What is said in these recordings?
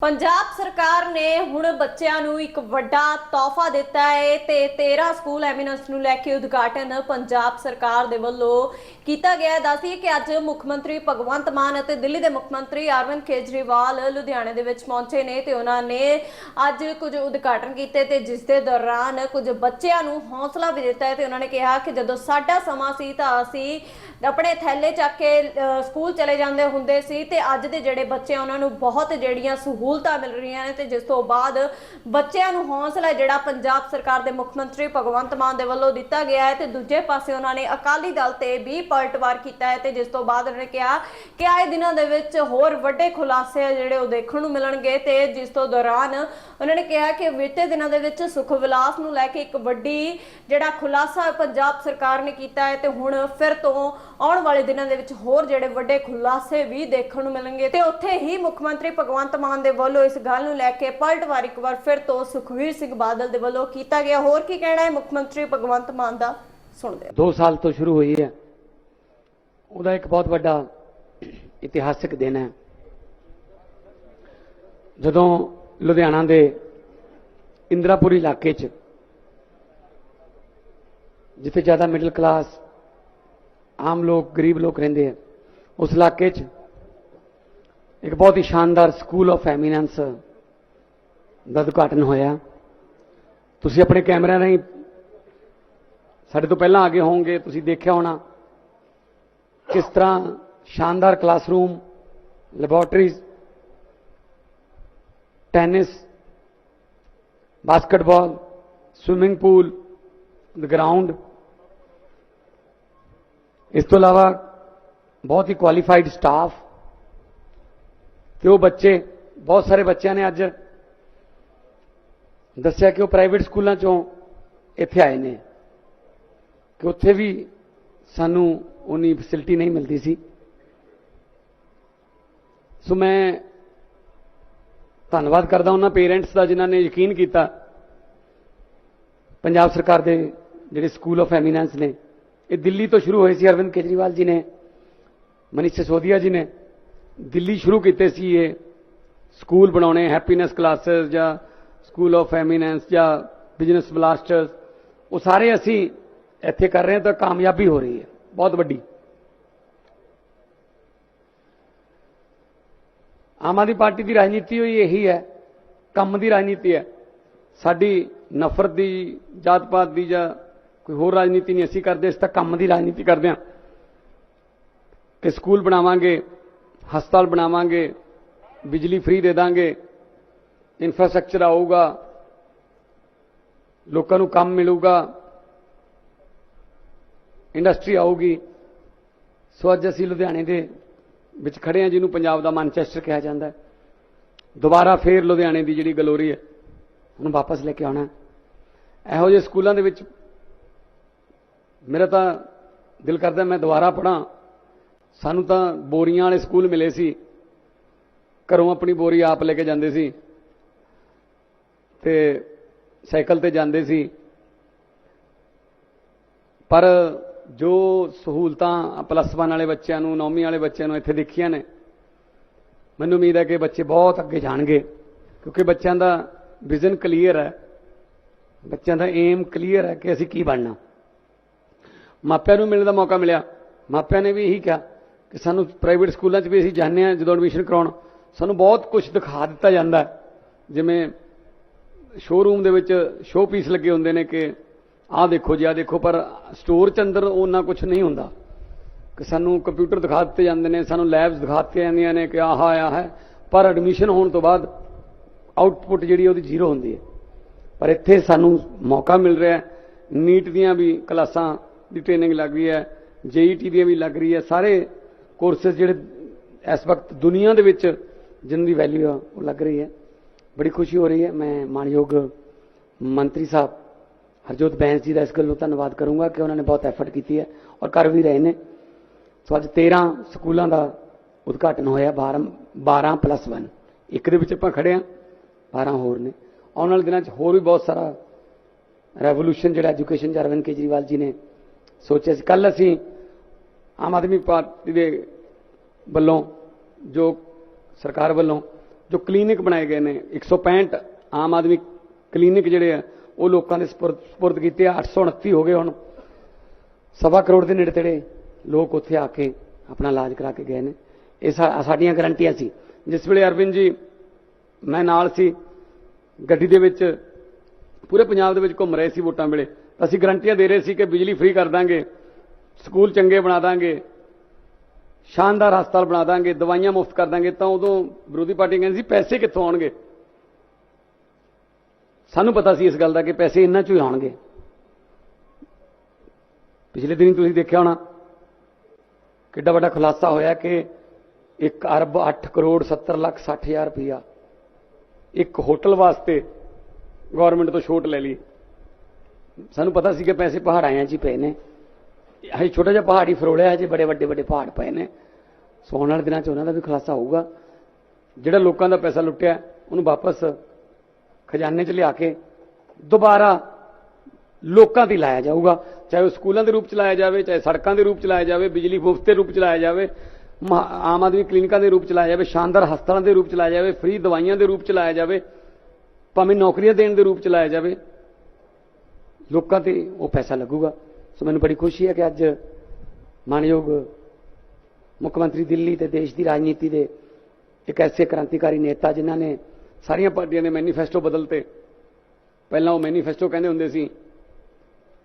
ਪੰਜਾਬ ਸਰਕਾਰ ਨੇ ਹੁਣ ਬੱਚਿਆਂ ਨੂੰ ਇੱਕ ਵੱਡਾ ਤੋਹਫਾ ਦਿੱਤਾ ਹੈ ਤੇ 13 ਸਕੂਲ ਐਮਿਨੈਂਸ ਨੂੰ ਲੈ ਕੇ ਉਦਘਾਟਨ ਪੰਜਾਬ ਸਰਕਾਰ ਦੇ ਵੱਲੋਂ ਕੀਤਾ ਗਿਆ ਹੈ ਕਿ ਅੱਜ ਮੁੱਖ ਮੰਤਰੀ ਭਗਵੰਤ ਮਾਨ ਅਤੇ ਦਿੱਲੀ ਦੇ ਮੁੱਖ ਮੰਤਰੀ ਅਰਵਿੰਦ ਕੇਜਰੀਵਾਲ ਲੁਧਿਆਣੇ ਦੇ ਵਿੱਚ ਪਹੁੰਚੇ ਨੇ ਤੇ ਉਹਨਾਂ ਨੇ ਅੱਜ ਕੁਝ ਉਦਘਾਟਨ ਕੀਤੇ ਤੇ ਜਿਸ ਦੇ ਦੌਰਾਨ ਕੁਝ ਬੱਚਿਆਂ ਨੂੰ ਹੌਸਲਾ ਵੀ ਦਿੱਤਾ ਹੈ ਤੇ ਉਹਨਾਂ ਨੇ ਕਿਹਾ ਕਿ ਜਦੋਂ ਸਾਡਾ ਸਮਾਂ ਸੀ ਤਾਂ ਅਸੀਂ ਆਪਣੇ ਥੈਲੇ ਚੱਕ ਕੇ ਸਕੂਲ ਚਲੇ ਜਾਂਦੇ ਹੁੰਦੇ ਸੀ ਤੇ ਅੱਜ ਦੇ ਜਿਹੜੇ ਬੱਚੇ ਆ, ਉਹਨਾਂ ਨੂੰ ਬਹੁਤ ਜਿਹੜੀਆਂ ਸਹੂਲਤਾਂ ਮਿਲ ਰਹੀਆਂ ਨੇ ਤੇ ਜਿਸ ਤੋਂ ਬਾਅਦ ਬੱਚਿਆਂ ਨੂੰ ਹੌਸਲਾ ਜਿਹੜਾ ਪੰਜਾਬ ਸਰਕਾਰ ਦੇ ਮੁੱਖ ਮੰਤਰੀ ਭਗਵੰਤ ਮਾਨ ਦੇ ਵੱਲੋਂ ਦਿੱਤਾ ਗਿਆ ਹੈ ਤੇ ਦੂਜੇ ਪਾਸੇ ਉਹਨਾਂ ਨੇ ਅਕਾਲੀ ਦਲ ਤੇ ਵੀ ਪਲਟਵਾਰ ਕੀਤਾ ਹੈ ਤੇ ਜਿਸ ਤੋਂ ਬਾਅਦ ਉਹਨਾਂ ਨੇ ਕਿਹਾ ਕਿ ਆਏ ਦਿਨਾਂ ਦੇ ਵਿੱਚ ਹੋਰ ਵੱਡੇ ਖੁਲਾਸੇ ਆ ਜਿਹੜੇ ਉਹ ਦੇਖਣ ਨੂੰ ਮਿਲਣਗੇ ਤੇ ਜਿਸ ਤੋਂ ਦੌਰਾਨ ਉਹਨਾਂ ਨੇ ਕਿਹਾ ਕਿ ਬੀਤੇ ਦਿਨਾਂ ਦੇ ਵਿੱਚ ਸੁਖ ਵਿਲਾਸ ਨੂੰ ਲੈ ਕੇ ਇੱਕ ਵੱਡੀ ਜਿਹੜਾ ਖੁਲਾਸਾ ਪੰਜਾਬ ਸਰਕਾਰ ਨੇ ਕੀਤਾ ਹੈ ਤੇ ਹੁਣ ਫਿਰ ਤੋਂ ਆਉਣ ਵਾਲੇ ਦਿਨਾਂ ਦੇ ਵਿੱਚ ਹੋਰ ਜਿਹੜੇ ਵੱਡੇ ਖੁਲਾਸੇ ਵੀ ਦੇਖਣ ਨੂੰ ਮਿਲਣਗੇ ਤੇ ਉੱਥੇ ਹੀ ਮੁੱਖ ਮੰਤਰੀ ਭਗਵੰਤ ਮਾਨ ਦੇ ਵੱਲੋਂ ਇਸ ਗੱਲ ਨੂੰ ਲੈ ਕੇ ਪਲਟਵਾਰ ਇੱਕ ਵਾਰ ਫਿਰ ਤੋਂ ਸੁਖਵੀਰ ਸਿੰਘ ਬਾਦਲ ਦੇ ਵੱਲੋਂ ਕੀਤਾ ਗਿਆ। ਹੋਰ ਕੀ ਕਹਿਣਾ ਹੈ ਮੁੱਖ ਮੰਤਰੀ ਭਗਵੰਤ ਮਾਨ ਦਾ? ਸੁਣਦੇ ਹਾਂ। 2 ਸਾਲ ਤੋਂ ਸ਼ੁਰੂ ਹੋਈ ਹੈ। ਉਹਦਾ ਇੱਕ ਬਹੁਤ ਵੱਡਾ ਇਤਿਹਾਸਿਕ ਦਿਨ ਹੈ। ਜਦੋਂ ਲੁਧਿਆਣਾ ਦੇ ਇੰਦਰਾਪੁਰੀ ਇਲਾਕੇ 'ਚ, ਜਿੱਥੇ ਜ਼ਿਆਦਾ ਮਿਡਲ ਕਲਾਸ ਆਮ ਲੋਕ, ਗਰੀਬ ਲੋਕ ਰਹਿੰਦੇ ਆ। ਉਸ ਇਲਾਕੇ 'ਚ ਇੱਕ ਬਹੁਤ ਹੀ ਸ਼ਾਨਦਾਰ ਸਕੂਲ ਆਫ ਐਮੀਨੈਂਸ ਦਾ ਉਦਘਾਟਨ ਹੋਇਆ। ਤੁਸੀਂ ਆਪਣੇ ਕੈਮਰਿਆਂ ਰਾਹੀਂ ਸਾਡੇ ਤੋਂ ਪਹਿਲਾਂ ਆਗੇ ਹੋਵੋਗੇ, ਤੁਸੀਂ ਦੇਖਿਆ ਹੋਣਾ ਕਿਸ ਤਰ੍ਹਾਂ ਸ਼ਾਨਦਾਰ classroom laboratories tennis basketball swimming pool ground ਇਸ ਤੋਂ ਇਲਾਵਾ ਬਹੁਤ ਹੀ ਕੁਆਲੀਫਾਈਡ ਸਟਾਫ ਤੇ ਉਹ ਬੱਚੇ, ਬਹੁਤ ਸਾਰੇ ਬੱਚਿਆਂ ਨੇ ਅੱਜ ਦੱਸਿਆ ਕਿ ਉਹ ਪ੍ਰਾਈਵੇਟ ਸਕੂਲਾਂ ਚੋਂ ਇੱਥੇ ਆਏ ਨੇ ਕਿ ਉੱਥੇ ਵੀ ਸਾਨੂੰ ਉਨੀ ਫੈਸਿਲਿਟੀ ਨਹੀਂ ਮਿਲਦੀ ਸੀ। ਸੋ ਮੈਂ ਧੰਨਵਾਦ ਕਰਦਾ ਉਹਨਾਂ ਪੇਰੈਂਟਸ ਦਾ ਜਿਨ੍ਹਾਂ ਨੇ ਯਕੀਨ ਕੀਤਾ, ਪੰਜਾਬ ਸਰਕਾਰ ਦੇ ਜਿਹੜੇ ਸਕੂਲ ਆਫ ਐਮੀਨੈਂਸ ਨੇ। ਇਹ ਦਿੱਲੀ ਤੋਂ ਸ਼ੁਰੂ ਹੋਏ ਸੀ, ਅਰਵਿੰਦ ਕੇਜਰੀਵਾਲ ਜੀ ਨੇ, ਮਨੀਸ਼ ਸਿਸੋਦੀਆ ਜੀ ਨੇ, ਦਿੱਲੀ ਸ਼ੁਰੂ ਕੀਤੇ ਸੀ ਇਹ ਸਕੂਲ ਬਣਾਉਣੇ ਹੈਪੀਨੈਸ ਕਲਾਸਸ ਜਾਂ ਸਕੂਲ ਆਫ ਐਮੀਨੈਂਸ ਜਾਂ ਬਿਜ਼ਨਸ ਬਲਾਸਟਰਸ ਉਹ ਸਾਰੇ ਅਸੀਂ ਇੱਥੇ ਕਰ ਰਹੇ ਹਾਂ ਤਾਂ ਕਾਮਯਾਬੀ ਹੋ ਰਹੀ ਹੈ, ਬਹੁਤ ਵੱਡੀ। ਆਮ ਆਦਮੀ ਪਾਰਟੀ ਦੀ ਰਾਜਨੀਤੀ ਹੋਈ ਇਹੀ ਹੈ, ਕੰਮ ਦੀ ਰਾਜਨੀਤੀ ਹੈ। ਸਾਡੀ ਨਫ਼ਰਤ ਦੀ ਜਾਤ ਪਾਤ ਦੀ ਜਾਂ ਕੋਈ ਹੋਰ ਰਾਜਨੀਤੀ ਨਹੀਂ, ਅਸੀਂ ਕਰਦੇ ਅਸੀਂ ਤਾਂ ਕੰਮ ਦੀ ਰਾਜਨੀਤੀ ਕਰਦੇ ਹਾਂ। ਕਿ ਸਕੂਲ ਬਣਾਵਾਂਗੇ, ਹਸਪਤਾਲ ਬਣਾਵਾਂਗੇ, ਬਿਜਲੀ ਫ੍ਰੀ ਦੇ ਦਾਂਗੇ ਇਨਫਰਾਸਟ੍ਰਕਚਰ ਆਊਗਾ, ਲੋਕਾਂ ਨੂੰ ਕੰਮ ਮਿਲੂਗਾ ਇੰਡਸਟਰੀ ਆਊਗੀ। ਸੋ ਅੱਜ ਅਸੀਂ ਲੁਧਿਆਣੇ ਦੇ ਵਿੱਚ ਖੜੇ ਹਾਂ, ਜਿਹਨੂੰ ਪੰਜਾਬ ਦਾ ਮਾਨਚੈਸਟਰ ਕਿਹਾ ਜਾਂਦਾ ਦੁਬਾਰਾ ਫੇਰ ਲੁਧਿਆਣੇ ਦੀ ਜਿਹੜੀ ਗਲੋਰੀ ਹੈ, ਉਹਨੂੰ ਵਾਪਸ ਲੈ ਕੇ ਆਉਣਾ ਇਹੋ ਜਿਹੇ ਸਕੂਲਾਂ ਦੇ ਵਿੱਚ ਮੇਰਾ ਤਾਂ ਦਿਲ ਕਰਦਾ ਮੈਂ ਦੁਬਾਰਾ ਪੜਾਂ ਸਾਨੂੰ ਤਾਂ ਬੋਰੀਆਂ ਵਾਲੇ ਸਕੂਲ ਮਿਲੇ ਸੀ। ਘਰੋਂ ਆਪਣੀ ਬੋਰੀ ਆਪ ਲੈ ਕੇ ਜਾਂਦੇ ਸੀ। ਤੇ ਸਾਈਕਲ ਤੇ ਜਾਂਦੇ ਸੀ। ਪਰ ਜੋ ਸਹੂਲਤਾਂ ਪਲੱਸ 1 ਵਾਲੇ ਬੱਚਿਆਂ ਨੂੰ, ਨੌਵੀਂ ਵਾਲੇ ਬੱਚਿਆਂ ਨੂੰ ਇੱਥੇ ਦੇਖੀਆਂ ਨੇ, ਮੈਨੂੰ ਉਮੀਦ ਹੈ ਕਿ ਬੱਚੇ ਬਹੁਤ ਅੱਗੇ ਜਾਣਗੇ। ਕਿਉਂਕਿ ਬੱਚਿਆਂ ਦਾ ਵਿਜ਼ਨ ਕਲੀਅਰ ਹੈ। ਬੱਚਿਆਂ ਦਾ ਏਮ ਕਲੀਅਰ ਹੈ ਕਿ ਅਸੀਂ ਕੀ ਬਣਨਾ। ਮਾਪਿਆਂ ਨੂੰ ਮਿਲਣ ਦਾ ਮੌਕਾ ਮਿਲਿਆ। ਮਾਪਿਆਂ ਨੇ ਵੀ ਇਹੀ ਕਿਹਾ ਕਿ ਸਾਨੂੰ ਪ੍ਰਾਈਵੇਟ ਸਕੂਲਾਂ 'ਚ ਵੀ ਅਸੀਂ ਜਾਂਦੇ ਹਾਂ ਜਦੋਂ ਐਡਮਿਸ਼ਨ ਕਰਾਉਣ। ਸਾਨੂੰ ਬਹੁਤ ਕੁਝ ਦਿਖਾ ਦਿੱਤਾ ਜਾਂਦਾ ਜਿਵੇਂ ਸ਼ੋਰੂਮ ਦੇ ਵਿੱਚ ਸ਼ੋਅ ਪੀਸ ਲੱਗੇ ਹੁੰਦੇ ਨੇ ਕਿ ਆਹ ਦੇਖੋ ਜੀ, ਆਹ ਦੇਖੋ, ਪਰ ਸਟੋਰ 'ਚ ਅੰਦਰ ਉਹਨਾਂ ਕੁਝ ਨਹੀਂ ਹੁੰਦਾ। ਕਿ ਸਾਨੂੰ ਕੰਪਿਊਟਰ ਦਿਖਾ ਦਿੱਤੇ ਜਾਂਦੇ ਨੇ, ਸਾਨੂੰ ਲੈਬਸ ਦਿਖਾ ਦਿੱਤੀਆਂ ਜਾਂਦੀਆਂ ਨੇ ਕਿ ਆਹ ਆਇਆ ਹੈ। ਪਰ ਐਡਮਿਸ਼ਨ ਹੋਣ ਤੋਂ ਬਾਅਦ ਆਊਟਪੁੱਟ ਜਿਹੜੀ ਉਹਦੀ ਜ਼ੀਰੋ ਹੁੰਦੀ ਹੈ। ਪਰ ਇੱਥੇ ਸਾਨੂੰ ਮੌਕਾ ਮਿਲ ਰਿਹਾ ਹੈ। ਨੀਟ ਦੀਆਂ ਵੀ ਕਲਾਸਾਂ ਦੀ ਟ੍ਰੇਨਿੰਗ ਲੱਗ ਰਹੀ ਹੈ ਜੇਈਟੀ ਦੀਆਂ ਵੀ ਲੱਗ ਰਹੀ ਹੈ, ਸਾਰੇ ਕੋਰਸਸ ਜਿਹੜੇ ਇਸ ਵਕਤ ਦੁਨੀਆ ਦੇ ਵਿੱਚ ਜਿਨ੍ਹਾਂ ਦੀ ਵੈਲਿਊ ਆ, ਉਹ ਲੱਗ ਰਹੀ ਹੈ। ਬੜੀ ਖੁਸ਼ੀ ਹੋ ਰਹੀ ਹੈ। ਮੈਂ ਮਾਨਯੋਗ ਮੰਤਰੀ ਸਾਹਿਬ ਹਰਜੋਤ ਬੈਂਸ ਜੀ ਦਾ ਇਸ ਗੱਲੋਂ ਧੰਨਵਾਦ ਕਰੂੰਗਾ ਕਿ ਉਹਨਾਂ ਨੇ ਬਹੁਤ ਐਫਰਟ ਕੀਤੀ ਹੈ ਔਰ ਕਰ ਵੀ ਰਹੇ ਨੇ। ਸੋ ਅੱਜ 13 ਸਕੂਲਾਂ ਦਾ ਉਦਘਾਟਨ ਹੋਇਆ 12 12 ਪਲੱਸ 1 ਇੱਕ ਦੇ ਵਿੱਚ ਆਪਾਂ ਖੜੇ ਆ 12 ਹੋਰ ਨੇ। ਆਉਣ ਵਾਲੇ ਦਿਨਾਂ 'ਚ ਹੋਰ ਵੀ ਬਹੁਤ ਸਾਰਾ ਰੈਵੋਲੂਸ਼ਨ ਜਿਹੜਾ ਐਜੂਕੇਸ਼ਨ 'ਚ ਅਰਵਿੰਦ ਕੇਜਰੀਵਾਲ ਜੀ ਨੇ ਸੋਚਿਆ ਸੀ। ਕੱਲ ਅਸੀਂ ਆਮ ਆਦਮੀ ਪਾਰਟੀ ਦੇ ਵੱਲੋਂ ਜੋ ਸਰਕਾਰ ਵੱਲੋਂ ਜੋ ਕਲੀਨਿਕ ਬਣਾਏ ਗਏ ਨੇ 165 ਆਮ ਆਦਮੀ ਕਲੀਨਿਕ ਜਿਹੜੇ ਆ ਉਹ ਲੋਕਾਂ ਦੇ ਸਪੁਰਦ ਸਪੁਰਦ ਕੀਤੇ। ਆ, 829 ਹੋ ਗਏ ਹੁਣ। ਸਵਾ ਕਰੋੜ ਦੇ ਨੇੜੇ ਤੇੜੇ ਲੋਕ ਉੱਥੇ ਆ ਕੇ ਆਪਣਾ ਇਲਾਜ ਕਰਾ ਕੇ ਗਏ ਨੇ। ਇਹ ਸਾਡੀਆਂ ਗਰੰਟੀਆਂ ਸੀ। ਜਿਸ ਵੇਲੇ ਅਰਵਿੰਦ ਜੀ ਮੈਂ ਨਾਲ ਸੀ। ਗੱਡੀ ਦੇ ਵਿੱਚ ਪੂਰੇ ਪੰਜਾਬ ਦੇ ਵਿੱਚ ਘੁੰਮ ਰਹੇ ਸੀ ਵੋਟਾਂ ਵੇਲੇ। ਅਸੀਂ ਗਰੰਟੀਆਂ ਦੇ ਰਹੇ ਸੀ ਕਿ ਬਿਜਲੀ ਫ੍ਰੀ ਕਰ ਦਾਂਗੇ, ਸਕੂਲ ਚੰਗੇ ਬਣਾ ਦਾਂਗੇ, ਸ਼ਾਨਦਾਰ ਹਸਪਤਾਲ ਬਣਾ ਦਾਂਗੇ, ਦਵਾਈਆਂ ਮੁਫਤ ਕਰ ਦਾਂਗੇ, ਤਾਂ ਉਦੋਂ ਵਿਰੋਧੀ ਪਾਰਟੀ ਕਹਿੰਦੀ ਸੀ, ਪੈਸੇ ਕਿੱਥੋਂ ਆਉਣਗੇ? ਸਾਨੂੰ ਪਤਾ ਸੀ ਇਸ ਗੱਲ ਦਾ ਕਿ ਪੈਸੇ ਇੰਨਾ ਚੋਂ ਹੀ ਆਉਣਗੇ। ਪਿਛਲੇ ਦਿਨੀ ਤੁਸੀਂ ਦੇਖਿਆ ਹੋਣਾ, ਕਿੱਡਾ ਵੱਡਾ ਖੁਲਾਸਾ ਹੋਇਆ ਕਿ 1 ਅਰਬ 8 ਕਰੋੜ 70 ਲੱਖ 60 ਹਜ਼ਾਰ ਰੁਪਇਆ ਇੱਕ ਹੋਟਲ ਵਾਸਤੇ ਗਵਰਨਮੈਂਟ ਤੋਂ ਛੋਟ ਲੈ ਲਈ। ਸਾਨੂੰ ਪਤਾ ਸੀ ਕਿ ਪੈਸੇ ਪਹਾੜਾਂ 'ਚ ਹੀ ਪਏ ਨੇ। ਅਸੀਂ ਛੋਟਾ ਜਿਹਾ ਪਹਾੜੀ ਫਰੋਲਿਆ ਜੇ ਬੜੇ ਵੱਡੇ ਵੱਡੇ ਪਹਾੜ ਪਏ ਨੇ। ਸੋ ਆਉਣ ਵਾਲੇ ਦਿਨਾਂ 'ਚ ਉਹਨਾਂ ਦਾ ਵੀ ਖੁਲਾਸਾ ਹੋਊਗਾ। ਜਿਹੜਾ ਲੋਕਾਂ ਦਾ ਪੈਸਾ ਲੁੱਟਿਆ, ਉਹਨੂੰ ਵਾਪਸ ਖਜ਼ਾਨੇ 'ਚ ਲਿਆ ਕੇ ਦੁਬਾਰਾ ਲੋਕਾਂ ਤੇ ਲਾਇਆ ਜਾਊਗਾ। ਚਾਹੇ ਉਹ ਸਕੂਲਾਂ ਦੇ ਰੂਪ ਚ ਲਾਇਆ ਜਾਵੇ, ਚਾਹੇ ਸੜਕਾਂ ਦੇ ਰੂਪ ਚ ਲਾਇਆ ਜਾਵੇ, ਬਿਜਲੀ ਮੁਫਤ ਦੇ ਰੂਪ ਚ ਲਾਇਆ ਜਾਵੇ, ਮਹਾ- ਆਮ ਆਦਮੀ ਕਲੀਨਿਕਾਂ ਦੇ ਰੂਪ ਚ ਲਾਇਆ ਜਾਵੇ, ਸ਼ਾਨਦਾਰ ਹਸਪਤਾਲਾਂ ਦੇ ਰੂਪ ਚ ਲਾਇਆ ਜਾਵੇ, ਫ੍ਰੀ ਦਵਾਈਆਂ ਦੇ ਰੂਪ ਚ ਲਾਇਆ ਜਾਵੇ, ਭਾਵੇਂ ਨੌਕਰੀਆਂ ਦੇਣ ਦੇ ਰੂਪ ਚ ਲਾਇਆ ਜਾਵੇ। ਲੋਕਾਂ ਤੇ ਉਹ ਪੈਸਾ ਲੱਗੂਗਾ। ਸੋ ਮੈਨੂੰ ਬੜੀ ਖੁਸ਼ੀ ਹੈ ਕਿ ਅੱਜ ਮਾਨਯੋਗ ਮੁੱਖ ਮੰਤਰੀ ਦਿੱਲੀ ਤੇ ਦੇਸ਼ ਦੀ ਰਾਜਨੀਤੀ ਦੇ ਇੱਕ ਐਸੇ ਕ੍ਰਾਂਤੀਕਾਰੀ ਨੇਤਾ ਜਿਨ੍ਹਾਂ ਨੇ ਸਾਰੀਆਂ ਪਾਰਟੀਆਂ ਦੇ ਮੈਨੀਫੈਸਟੋ ਬਦਲਤੇ। ਪਹਿਲਾਂ ਉਹ ਮੈਨੀਫੈਸਟੋ ਕਹਿੰਦੇ ਹੁੰਦੇ ਸੀ,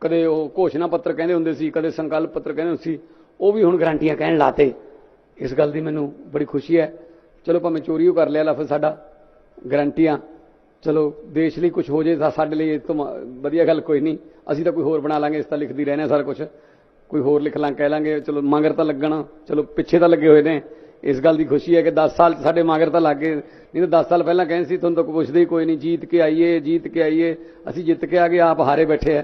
ਕਦੇ ਉਹ ਘੋਸ਼ਣਾ ਪੱਤਰ ਕਹਿੰਦੇ ਹੁੰਦੇ ਸੀ, ਕਦੇ ਸੰਕਲਪ ਪੱਤਰ ਕਹਿੰਦੇ ਹੁੰਦੇ ਸੀ, ਉਹ ਵੀ ਹੁਣ ਗਰੰਟੀਆਂ ਕਹਿਣ ਲਾਤੇ। ਇਸ ਗੱਲ ਦੀ ਮੈਨੂੰ ਬੜੀ ਖੁਸ਼ੀ ਹੈ। ਚਲੋ ਭਾਵੇਂ ਚੋਰੀ ਉਹ ਕਰ ਲਿਆ ਲਫ਼ਜ਼ ਸਾਡਾ ਗਰੰਟੀਆਂ। ਚਲੋ, ਦੇਸ਼ ਲਈ ਕੁਝ ਹੋ ਜੇ ਤਾਂ ਸਾਡੇ ਲਈ ਇਹ ਤੋਂ ਵਧੀਆ ਗੱਲ ਕੋਈ ਨਹੀਂ। ਅਸੀਂ ਤਾਂ ਕੋਈ ਹੋਰ ਬਣਾ ਲਾਂਗੇ, ਇਸ ਤਾਂ ਲਿਖਦੀ ਰਹਿਣਾ ਸਾਰਾ ਕੁਝ ਕੋਈ ਹੋਰ ਲਿਖ ਲਾਂ, ਕਹਿ ਲਾਂਗੇ, ਚਲੋ, ਮੰਗਰ ਤਾਂ ਲੱਗਣਾ। ਚਲੋ, ਪਿੱਛੇ ਤਾਂ ਲੱਗੇ ਹੋਏ ਨੇ। ਇਸ ਗੱਲ ਦੀ ਖੁਸ਼ੀ ਹੈ ਕਿ 10 ਸਾਲ 'ਚ ਸਾਡੇ ਮਗਰ ਤਾਂ ਲੱਗ ਗਏ। ਨਹੀਂ ਤਾਂ 10 ਸਾਲ ਪਹਿਲਾਂ ਕਹਿੰਦੇ ਸੀ, ਤੁਹਾਨੂੰ ਤਾਂ ਪੁੱਛਦੇ ਹੀ ਕੋਈ ਨਹੀਂ, ਜੀਤ ਕੇ ਆਈਏ, ਜੀਤ ਕੇ ਆਈਏ। ਅਸੀਂ ਜਿੱਤ ਕੇ ਆ ਗਏ, ਆਪ ਹਾਰੇ ਬੈਠੇ ਆ।